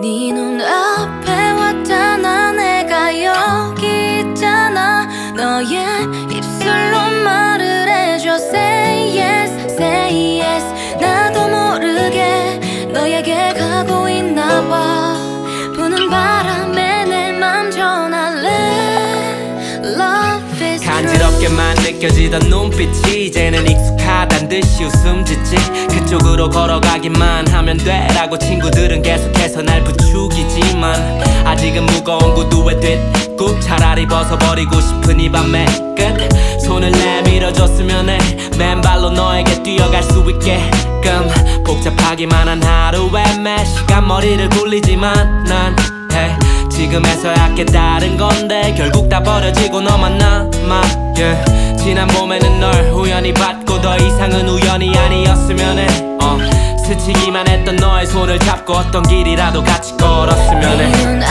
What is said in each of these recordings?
네 눈앞에 왔잖아 내가 여기 있잖아. 너의 입술 간지럽게만 느껴지던 눈빛이 이제는 익숙하단 듯이 웃음 짓지. 그쪽으로 걸어가기만 하면 돼라고 친구들은 계속해서 날 부추기지만 아직은 무거운 구두에 뒷굽 차라리 벗어버리고 싶은 이 밤의 끝. 손을 내밀어줬으면 해. 맨발로 너에게 뛰어갈 수 있게끔 복잡하기만 한 하루에 매 시간 머리를 굴리지만 난 해. 지금에서야 깨달은 건데 결국 다 버려지고 너만 남아 yeah. 지난 봄에는 널 우연히 봤고 더 이상은 우연이 아니었으면 해 어. 스치기만 했던 너의 손을 잡고 어떤 길이라도 같이 걸었으면 해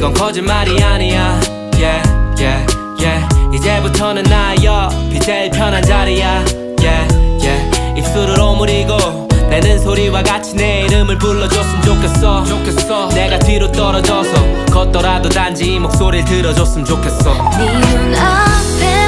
이건 거짓말이 아니야. Yeah yeah yeah. 이제부터는 나 옆이 제일 편한 자리야. Yeah yeah. 입술을 오므리고 내는 소리와 같이 내 이름을 불러줬으면 좋겠어. 좋겠어. 내가 뒤로 떨어져서 걷더라도 단지 이 목소리를 들어줬으면 좋겠어. 네 눈앞에